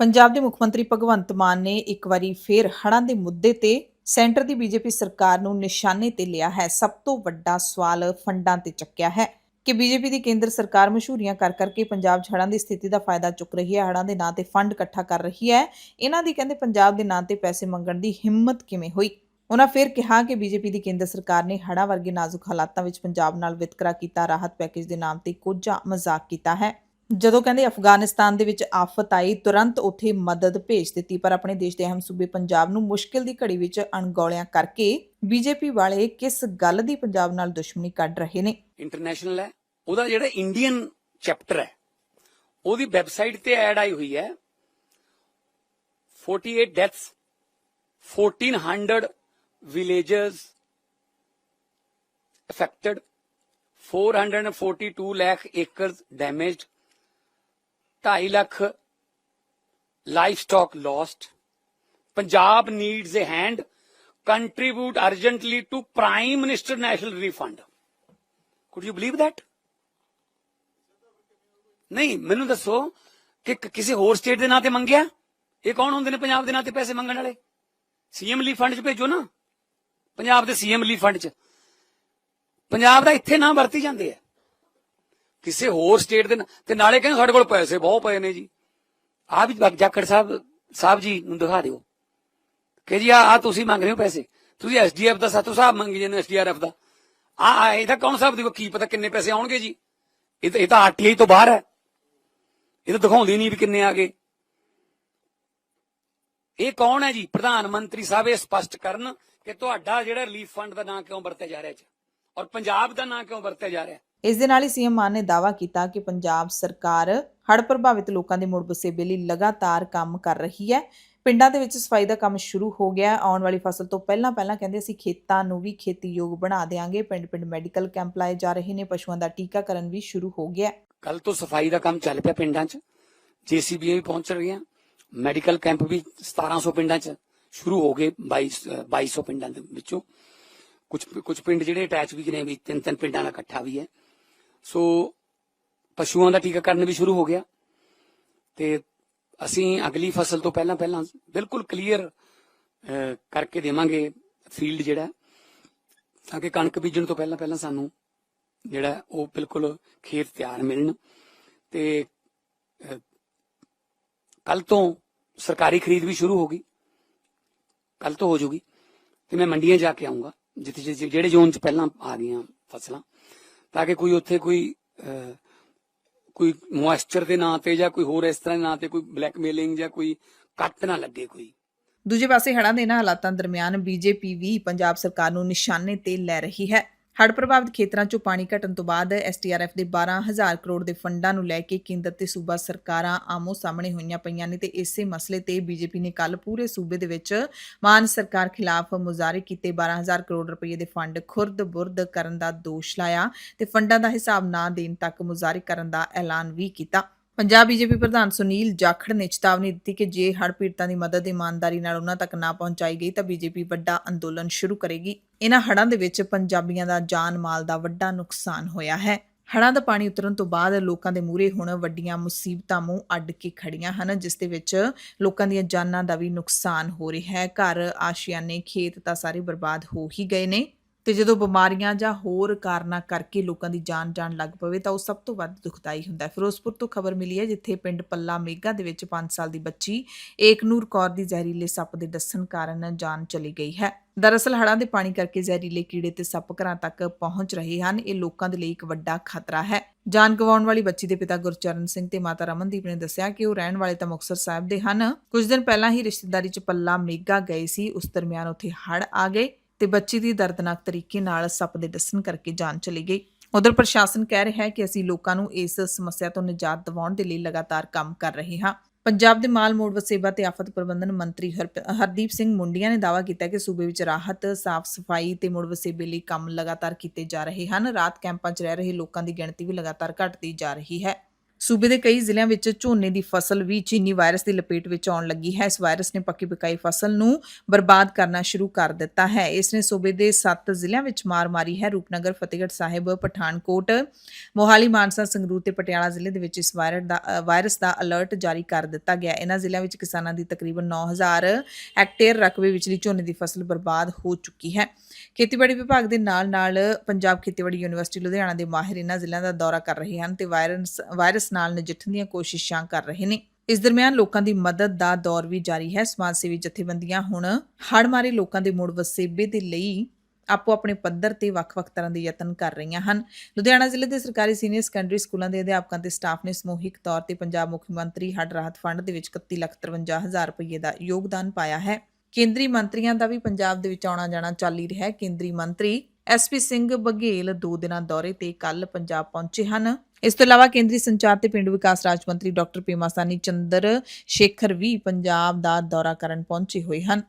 ਪੰਜਾਬ ਦੇ ਮੁੱਖ ਮੰਤਰੀ ਭਗਵੰਤ ਮਾਨ ਨੇ ਇੱਕ ਵਾਰੀ ਫੇਰ ਹੜ੍ਹਾਂ ਦੇ ਮੁੱਦੇ ਤੇ ਸੈਂਟਰ ਦੀ ਬੀਜੇਪੀ ਸਰਕਾਰ ਨੂੰ ਨਿਸ਼ਾਨੇ ਤੇ ਲਿਆ ਹੈ। ਸਭ ਤੋਂ ਵੱਡਾ ਸਵਾਲ ਫੰਡਾਂ ਤੇ ਚੱਕਿਆ ਹੈ ਕਿ ਬੀਜੇਪੀ ਦੀ ਕੇਂਦਰ ਸਰਕਾਰ ਮਸ਼ਹੂਰੀਆਂ ਕਰ ਕਰਕੇ ਪੰਜਾਬ 'ਚ ਹੜ੍ਹਾਂ ਦੀ ਸਥਿਤੀ ਦਾ ਫਾਇਦਾ ਚੁੱਕ ਰਹੀ ਹੈ, ਹੜ੍ਹਾਂ ਦੇ ਨਾਂ ਤੇ ਫੰਡ ਇਕੱਠਾ ਕਰ ਰਹੀ ਹੈ। ਇਹਨਾਂ ਦੀ ਕਹਿੰਦੇ ਪੰਜਾਬ ਦੇ ਨਾਂ ਤੇ ਪੈਸੇ ਮੰਗਣ ਦੀ ਹਿੰਮਤ ਕਿਵੇਂ ਹੋਈ? ਉਹਨਾਂ ਫਿਰ ਕਿਹਾ ਕਿ ਬੀਜੇਪੀ ਦੀ ਕੇਂਦਰ ਸਰਕਾਰ ਨੇ ਹੜ੍ਹਾਂ ਵਰਗੇ ਨਾਜ਼ੁਕ ਹਾਲਾਤਾਂ ਵਿੱਚ ਪੰਜਾਬ ਨਾਲ ਵਿਤਕਰਾ ਕੀਤਾ, ਰਾਹਤ ਪੈਕੇਜ ਦੇ ਨਾਮ ਤੇ ਕੋਝਾ ਮਜ਼ਾਕ ਕੀਤਾ ਹੈ। ਜਦੋਂ ਕਹਿੰਦੇ ਅਫਗਾਨਿਸਤਾਨ ਦੇ ਵਿੱਚ ਆਫਤ ਆਈ, ਤੁਰੰਤ ਉੱਥੇ ਮਦਦ ਭੇਜ ਦਿੱਤੀ, ਪਰ ਆਪਣੇ ਦੇਸ਼ ਦੇ ਅਹਿਮ ਸੂਬੇ ਪੰਜਾਬ ਨੂੰ ਮੁਸ਼ਕਿਲ ਦੀ ਘੜੀ ਵਿੱਚ ਅਣਗੌਲਿਆਂ ਕਰਕੇ ਬੀਜੇਪੀ ਵਾਲੇ ਕਿਸ ਗੱਲ ਦੀ ਪੰਜਾਬ ਨਾਲ ਦੁਸ਼ਮਣੀ ਕੱਢ ਰਹੇ ਨੇ? ਇੰਟਰਨੈਸ਼ਨਲ ਹੈ। ਉਹਦਾ ਜਿਹੜਾ ਇੰਡੀਅਨ ਚੈਪਟਰ ਹੈ, ਉਹਦੀ ਵੈਬਸਾਈਟ ਤੇ ਐਡ ਆਈ ਹੋਈ ਹੈ। 48 deaths 1400 villages affected 442 lakh acres damaged 2.5 lakh life stock lost Punjab needs a hand contribute urgently to prime minister national relief fund could you believe that ਨਹੀਂ ਮੈਨੂੰ ਦੱਸੋ ਕਿ ਕਿਸੇ ਹੋਰ ਸਟੇਟ ਦੇ ਨਾਂ ਤੇ ਮੰਗਿਆ ਇਹ ਕੌਣ ਹੁੰਦੇ ਨੇ ਪੰਜਾਬ ਦੇ ਨਾਂ ਤੇ ਪੈਸੇ ਮੰਗਣ ਵਾਲੇ ਸੀਐਮ ਲਈ ਫੰਡ 'ਚ ਭੇਜੋ ਨਾ ਪੰਜਾਬ ਦੇ ਸੀਐਮ ਲਈ ਫੰਡ 'ਚ ਪੰਜਾਬ ਦਾ ਇੱਥੇ ਨਾਂ ਵਰਤੀ ਜਾਂਦੇ ਆ ਕਿਸੇ ਹੋਰ ਸਟੇਟ ਦੇ ਤੇ ਨਾਲੇ ਕਹਿੰਦੇ ਸਾਡੇ ਕੋਲ ਪੈਸੇ ਬਹੁਤ ਪਏ ਨੇ ਜੀ। ਆ ਵੀ ਜਾਖੜ ਸਾਹਿਬ ਸਾਹਿਬ ਜੀ ਨੂੰ ਦਿਖਾ ਦਿਓ। ਕਿ ਜੀ ਆ ਆ ਤੁਸੀਂ ਮੰਗ ਰਹੇ ਹੋ ਪੈਸੇ। ਤੁਸੀਂ ਐਸਡੀਐਫ ਦਾ ਸਾਤੋਂ ਸਾਹਿਬ ਮੰਗੀ ਜਾਂਦੇ ਐਸਡੀਆਰਐਫ ਦਾ। ਆ ਆ ਇਹਦਾ ਕੌਣ ਸਾਹਿਬ ਦੀ ਕੀ ਪਤਾ ਕਿੰਨੇ ਪੈਸੇ ਆਉਣਗੇ ਜੀ। ਇਹ ਤਾਂ ਇਹ ਤਾਂ ਆਰਟੀਆਈ ਤੋਂ ਬਾਹਰ ਹੈ। ਇਹ ਤਾਂ ਦਿਖਾਉਂਦੀ ਨਹੀਂ ਵੀ ਕਿੰਨੇ ਆ ਗਏ। ਇਹ ਕੌਣ ਹੈ ਜੀ? ਪ੍ਰਧਾਨ ਮੰਤਰੀ ਸਾਹਿਬ ਇਹ ਸਪਸ਼ਟ ਕਰਨ ਕਿ ਤੁਹਾਡਾ ਜਿਹੜਾ ਰਿਲੀਫ ਫੰਡ ਦਾ ਨਾਂ ਕਿਉਂ ਵਰਤਿਆ ਜਾ ਰਿਹਾ ਹੈ ਔਰ ਪੰਜਾਬ ਦਾ ਨਾਂ ਕਿਉਂ ਵਰਤਿਆ ਜਾ ਰਿਹਾ ਇਸ ਦੇ ਨਾਲ ਹੀ ਸੀਐਮ ਮਾਨ ਨੇ ਦਾਅਵਾ ਕੀਤਾ ਕਿ ਪੰਜਾਬ ਸਰਕਾਰ ਹੜ੍ਹ ਪ੍ਰਭਾਵਿਤ ਲੋਕਾਂ ਦੇ ਮੁੜ ਵਸੇਬੇ ਲਈ ਲਗਾਤਾਰ ਕੰਮ ਕਰ ਰਹੀ ਹੈ। ਪਿੰਡਾਂ ਦੇ ਵਿੱਚ ਸਫ਼ਾਈ ਦਾ ਕੰਮ ਸ਼ੁਰੂ ਹੋ ਗਿਆ। ਆਉਣ ਵਾਲੀ ਫਸਲ ਤੋਂ ਪਹਿਲਾਂ ਪਹਿਲਾਂ ਕਹਿੰਦੇ ਅਸੀਂ ਖੇਤਾਂ ਨੂੰ ਵੀ ਖੇਤੀਯੋਗ ਬਣਾ ਦੇਵਾਂਗੇ ਪਿੰਡ-ਪਿੰਡ ਮੈਡੀਕਲ ਕੈਂਪ ਲਾਏ ਜਾ ਰਹੇ ਨੇ। ਪਸ਼ੂਆਂ ਦਾ ਟੀਕਾਕਰਨ ਵੀ ਸ਼ੁਰੂ ਹੋ ਗਿਆ। ਕੱਲ ਤੋਂ ਸਫ਼ਾਈ ਦਾ ਕੰਮ ਚੱਲ ਪਿਆ ਪਿੰਡਾਂ 'ਚ। ਜੀਸੀਬੀਆਂ ਵੀ ਪਹੁੰਚ ਰਹੀਆਂ। ਮੈਡੀਕਲ ਕੈਂਪ ਵੀ 1700 ਪਿੰਡਾਂ 'ਚ ਸ਼ੁਰੂ ਹੋ ਗਏ 22 2200 ਪਿੰਡਾਂ ਦੇ ਵਿੱਚੋਂ। ਕੁਝ ਕੁਝ ਪਿੰਡ ਜਿਹੜੇ ਅਟੈਚ ਵੀ ਨੇ ਵੀ ਤਿੰਨ ਤਿੰਨ ਪਿੰਡਾਂ ਦਾ ਇਕੱਠਾ ਵੀ ਹੈ। ਸੋ ਪਸ਼ੂਆਂ ਦਾ ਟੀਕਾਕਰਨ ਵੀ ਸ਼ੁਰੂ ਹੋ ਗਿਆ ਤੇ ਅਸੀਂ ਅਗਲੀ ਫਸਲ ਤੋਂ ਪਹਿਲਾਂ ਪਹਿਲਾਂ ਬਿਲਕੁਲ ਕਲੀਅਰ ਕਰਕੇ ਦੇਵਾਂਗੇ ਫੀਲਡ ਜਿਹੜਾ ਤਾਂ ਕਿ ਕਣਕ ਬੀਜਣ ਤੋਂ ਪਹਿਲਾਂ ਪਹਿਲਾਂ ਸਾਨੂੰ ਜਿਹੜਾ ਉਹ ਬਿਲਕੁਲ ਖੇਤ ਤਿਆਰ ਮਿਲਣ ਤੇ ਕੱਲ ਤੋਂ ਸਰਕਾਰੀ ਖਰੀਦ ਵੀ ਸ਼ੁਰੂ ਹੋ ਗਈ। ਕੱਲ ਤੋਂ ਹੋ ਜੂਗੀ ਤੇ ਮੈਂ ਮੰਡੀਆਂ ਜਾ ਕੇ ਆਉਂਗਾ ਜਿੱਥੇ ਜਿੱਥੇ- ਜਿਹੜੇ ਜ਼ੋਨ 'ਚ ਪਹਿਲਾਂ ਆ ਗਈਆਂ ਫਸਲਾਂ। ਤਾਂ ਕਿ ਕੋਈ ਉੱਥੇ ਕੋਈ ਕੋਈ ਮੋਇਸਚਰ ਦੇ ਨਾਂ ਤੇ ਜਾਂ ਕੋਈ ਹੋਰ ਇਸ ਤਰ੍ਹਾਂ ਦੇ ਨਾਂ ਤੇ ਕੋਈ ਬਲੈਕਮੇਲਿੰਗ ਜਾਂ ਕੋਈ ਕੱਟ ਨਾ ਲੱਗੇ ਕੋਈ। ਦੂਜੇ ਪਾਸੇ ਹੜ੍ਹਾਂ ਦੇ ਇਹਨਾਂ ਹਾਲਾਤਾਂ ਦਰਮਿਆਨ ਬੀਜੇਪੀ ਵੀ ਪੰਜਾਬ ਸਰਕਾਰ ਨੂੰ ਨਿਸ਼ਾਨੇ ਤੇ ਲੈ ਰਹੀ ਹੈ। ਹੜ੍ਹ ਪ੍ਰਭਾਵਿਤ ਖੇਤਰਾਂ 'ਚੋਂ ਪਾਣੀ ਘਟਣ ਤੋਂ ਬਾਅਦ ਐਸਟੀਆਰਐਫ ਦੇ 12000 ਕਰੋੜ ਦੇ ਫੰਡਾਂ ਨੂੰ ਲੈ ਕੇ ਕੇਂਦਰ ਤੇ ਸੂਬਾ ਸਰਕਾਰਾਂ ਆਮੋ ਸਾਹਮਣੇ ਹੋਈਆਂ ਪਈਆਂ ਨੇ ਤੇ ਇਸੇ ਮਸਲੇ ਤੇ ਬੀਜੇਪੀ ਨੇ ਕੱਲ ਪੂਰੇ ਸੂਬੇ ਦੇ ਵਿੱਚ ਮਾਨ ਸਰਕਾਰ ਖਿਲਾਫ ਮੁਜ਼ਾਹਰੇ ਕੀਤੇ 12000 ਕਰੋੜ ਰੁਪਏ ਦੇ ਫੰਡ ਖੁਰਦ-ਬੁਰਦ ਕਰਨ ਦਾ ਦੋਸ਼ ਲਾਇਆ ਤੇ ਫੰਡਾਂ ਦਾ ਹਿਸਾਬ ਨਾ ਦੇਣ ਤੱਕ ਮੁਜ਼ਾਹਰੇ ਕਰਨ ਦਾ ਐਲਾਨ ਵੀ ਕੀਤਾ। ਪੰਜਾਬ ਬੀਜੇਪੀ ਪ੍ਰਧਾਨ ਸੁਨੀਲ ਜਾਖੜ ਨੇ ਚੇਤਾਵਨੀ ਦਿੱਤੀ ਕਿ ਜੇ ਹੜ੍ਹ ਪੀੜਤਾਂ ਦੀ ਮਦਦ, ਇਮਾਨਦਾਰੀ ਨਾਲ ਉਹਨਾਂ ਤੱਕ ਨਾ ਪਹੁੰਚਾਈ ਗਈ ਤਾਂ ਬੀਜੇਪੀ ਵੱਡਾ ਅੰਦੋਲਨ ਸ਼ੁਰੂ ਕਰੇਗੀ। ਇਹਨਾਂ ਹੜ੍ਹਾਂ ਦੇ ਵਿੱਚ ਪੰਜਾਬੀਆਂ ਦਾ ਜਾਨ ਮਾਲ ਦਾ ਵੱਡਾ ਨੁਕਸਾਨ ਹੋਇਆ ਹੈ। ਹੜ੍ਹਾਂ ਦਾ ਪਾਣੀ ਉਤਰਨ ਤੋਂ ਬਾਅਦ ਲੋਕਾਂ ਦੇ ਮੂਹਰੇ ਹੁਣ ਵੱਡੀਆਂ ਮੁਸੀਬਤਾਂ ਮੂੰਹ ਅੱਡ ਕੇ ਖੜੀਆਂ ਹਨ, ਜਿਸ ਦੇ ਵਿੱਚ ਲੋਕਾਂ ਦੀਆਂ ਜਾਨਾਂ ਦਾ ਵੀ ਨੁਕਸਾਨ ਹੋ ਰਿਹਾ ਹੈ। ਘਰ ਆਸ਼ਿਆਨੇ ਖੇਤ ਤਾਂ ਸਾਰੇ ਬਰਬਾਦ ਹੋ ਹੀ ਗਏ ਨੇ। ਤੇ ਜਦੋਂ ਬਿਮਾਰੀਆਂ ਜਾਂ ਹੋਰ ਕਾਰਨਾਂ ਕਰਕੇ ਲੋਕਾਂ ਦੀ ਜਾਨ ਜਾਣ ਲੱਗ ਪਵੇ ਤਾਂ ਉਹ ਸਭ ਤੋਂ ਵੱਧ ਦੁਖਦਾਈ ਹੁੰਦਾ ਹੈ। ਫਿਰੋਜ਼ਪੁਰ ਤੋਂ ਖਬਰ ਮਿਲੀ ਹੈ, ਜਿੱਥੇ ਪਿੰਡ ਪੱਲਾ ਮੇਗਾ ਦੇ ਵਿੱਚ 5 ਸਾਲ ਦੀ ਬੱਚੀ ਏਕਨੂਰ ਕੌਰ ਦੀ ਜ਼ਹਿਰੀਲੇ ਸੱਪ ਦੇ ਡਸਣ ਕਾਰਨ ਜਾਨ ਚਲੀ ਗਈ ਹੈ। ਦਰਅਸਲ ਹੜ੍ਹਾਂ ਦੇ ਪਾਣੀ ਕਰਕੇ ਜ਼ਹਿਰੀਲੇ ਕੀੜੇ ਤੇ ਸੱਪ ਘਰਾਂ ਤੱਕ ਪਹੁੰਚ ਰਹੇ ਹਨ। ਇਹ ਲੋਕਾਂ ਦੇ ਲਈ ਇੱਕ ਵੱਡਾ ਖਤਰਾ ਹੈ। ਜਾਨ ਗਵਾਉਣ ਵਾਲੀ ਬੱਚੀ ਦੇ ਪਿਤਾ ਗੁਰਚਰਨ ਸਿੰਘ ਤੇ ਮਾਤਾ ਰਮਨਦੀਪ ਨੇ ਦੱਸਿਆ ਕਿ ਉਹ ਰਹਿਣ ਵਾਲੇ ਤਾਂ ਮੁਕਤਸਰ ਸਾਹਿਬ ਦੇ ਹਨ। ਕੁਝ ਦਿਨ ਪਹਿਲਾਂ ਹੀ ਰਿਸ਼ਤੇਦਾਰੀ 'ਚ ਪੱਲਾ ਮੇਗਾ ਗਏ ਸੀ। ਉਸ ਦਰਮਿਆਨ ਉੱਥੇ ਹੜ੍ਹ ਆ ਗਏ। ਤੇ ਬੱਚੀ ਦੀ ਦਰਦਨਾਕ ਤਰੀਕੇ ਨਾਲ ਸੱਪ ਦੇ ਡਸਣ ਕਰਕੇ ਜਾਨ ਚਲੀ ਗਈ। ਉਧਰ ਪ੍ਰਸ਼ਾਸਨ ਕਹਿ ਰਿਹਾ ਹੈ ਕਿ ਅਸੀਂ ਲੋਕਾਂ ਨੂੰ ਇਸ ਸਮੱਸਿਆ ਤੋਂ ਨਿਜਾਤ ਦਿਵਾਉਣ ਦੇ ਲਈ ਲਗਾਤਾਰ ਕੰਮ ਕਰ ਰਹੇ ਹਾਂ। ਪੰਜਾਬ ਦੇ ਮਾਲ ਮੋੜ ਵਸੇਬਾ ਤੇ ਆਫਤ ਪ੍ਰਬੰਧਨ ਮੰਤਰੀ ਹਰਪ- ਹਰਦੀਪ ਸਿੰਘ ਮੁੰਡੀਆਂ ਨੇ ਦਾਅਵਾ ਕੀਤਾ ਕਿ ਸੂਬੇ ਵਿੱਚ ਰਾਹਤ, ਸਾਫ਼ ਸਫ਼ਾਈ ਤੇ ਮੁੜ ਵਸੇਬੇ ਲਈ ਕੰਮ ਲਗਾਤਾਰ ਕੀਤੇ ਜਾ ਰਹੇ ਹਨ। ਰਾਤ ਕੈਂਪਾਂ 'ਚ ਰਹਿ ਰਹੇ ਲੋਕਾਂ ਦੀ ਗਿਣਤੀ ਵੀ ਲਗਾਤਾਰ ਘਟਦੀ ਜਾ ਰਹੀ ਹੈ। ਸੂਬੇ ਦੇ ਕਈ ਜ਼ਿਲ੍ਹਿਆਂ ਵਿੱਚ ਝੋਨੇ ਦੀ ਫਸਲ ਵੀ ਚੀਨੀ ਵਾਇਰਸ ਦੀ ਲਪੇਟ ਵਿੱਚ ਆਉਣ ਲੱਗੀ ਹੈ। ਇਸ ਵਾਇਰਸ ਨੇ ਪੱਕੀ ਪਕਾਈ ਫਸਲ ਨੂੰ ਬਰਬਾਦ ਕਰਨਾ ਸ਼ੁਰੂ ਕਰ ਦਿੱਤਾ ਹੈ। ਇਸ ਨੇ ਸੂਬੇ ਦੇ 7 ਜ਼ਿਲ੍ਹਿਆਂ ਵਿੱਚ ਮਾਰ ਮਾਰੀ ਹੈ। ਰੂਪਨਗਰ, ਫਤਿਹਗੜ੍ਹ ਸਾਹਿਬ, ਪਠਾਨਕੋਟ, ਮੋਹਾਲੀ, ਮਾਨਸਾ, ਸੰਗਰੂਰ ਤੇ ਪਟਿਆਲਾ ਜ਼ਿਲ੍ਹੇ ਦੇ ਵਿੱਚ ਇਸ ਵਾਇਰਸ ਦਾ ਵਾਇਰਸ ਦਾ ਅਲਰਟ ਜਾਰੀ ਕਰ ਦਿੱਤਾ ਗਿਆ। ਇਹਨਾਂ ਜ਼ਿਲ੍ਹਿਆਂ ਵਿੱਚ ਕਿਸਾਨਾਂ ਦੀ ਤਕਰੀਬਨ 9000 ਹੈਕਟੇਅਰ ਰਕਬੇ ਵਿਚਲੀ ਝੋਨੇ ਦੀ ਫਸਲ ਬਰਬਾਦ ਹੋ ਚੁੱਕੀ ਹੈ। ਖੇਤੀਬਾੜੀ ਵਿਭਾਗ ਦੇ ਨਾਲ-ਨਾਲ ਪੰਜਾਬ ਖੇਤੀਬਾੜੀ ਯੂਨੀਵਰਸਿਟੀ ਲੁਧਿਆਣਾ ਦੇ ਮਾਹਿਰ ਇਹਨਾਂ ਜ਼ਿਲ੍ਹਿਆਂ ਦਾ ਦੌਰਾ ਕਰ ਰਹੇ ਹਨ ਤੇ ਵਾਇਰਸ ਵਾਇਰਸ ਨਾਲ ਨਜਿੱਠਣ ਦੀਆਂ ਕੋਸ਼ਿਸ਼ਾਂ ਕਰ ਰਹੇ ਨੇ। ਇਸ ਦਰਮਿਆਨ ਲੋਕਾਂ ਦੀ ਮਦਦ ਦਾ ਦੌਰ ਵੀ ਜਾਰੀ ਹੈ। ਸਮਾਜ ਸੇਵੀ ਜਥੇਬੰਦੀਆਂ ਹੁਣ ਹੜ੍ਹ ਮਾਰੇ ਲੋਕਾਂ ਦੇ ਮੁੜ ਵਸੇਬੇ ਦੇ ਲਈ ਆਪੋ ਆਪਣੇ ਪੱਧਰ ਤੇ ਵੱਖ-ਵੱਖ ਤਰ੍ਹਾਂ ਦੇ ਯਤਨ ਕਰ ਰਹੀਆਂ ਹਨ। ਲੁਧਿਆਣਾ ਜ਼ਿਲ੍ਹੇ ਦੇ ਸਰਕਾਰੀ ਸੀਨੀਅਰ ਸੈਕੰਡਰੀ ਸਕੂਲਾਂ ਦੇ ਅਧਿਆਪਕਾਂ ਤੇ ਸਟਾਫ ਨੇ ਸਮੂਹਿਕ ਤੌਰ ਤੇ ਪੰਜਾਬ ਮੁੱਖ ਮੰਤਰੀ ਹੜ ਰਾਹਤ ਫੰਡ ਦੇ ਵਿੱਚ 31,53,000 ਰੁਪਏ ਦਾ ਯੋਗਦਾਨ ਪਾਇਆ ਹੈ। ਕੇਂਦਰੀ ਮੰਤਰੀਆਂ ਦਾ ਵੀ ਪੰਜਾਬ ਦੇ ਵਿੱਚ ਆਉਣਾ ਜਾਣਾ ਚੱਲ ਹੀ ਰਿਹਾ ਹੈ। ਕੇਂਦਰੀ ਮੰਤਰੀ ਐਸਪੀ ਸਿੰਘ ਬਘੇਲ ਦੋ ਦਿਨਾਂ ਦੌਰੇ ਤੇ ਕੱਲ ਪੰਜਾਬ ਪਹੁੰਚੇ ਹਨ। ਇਸ ਤੋਂ ਇਲਾਵਾ ਕੇਂਦਰੀ ਸੰਚਾਰ ਤੇ ਪਿੰਡ ਵਿਕਾਸ ਰਾਜ ਮੰਤਰੀ ਡਾਕਟਰ ਪੀਮਾ ਸਾਨੀ ਚੰਦਰ ਸ਼ੇਖਰ ਵੀ ਪੰਜਾਬ ਦਾ ਦੌਰਾ ਕਰਨ ਪਹੁੰਚੇ ਹੋਏ ਹਨ।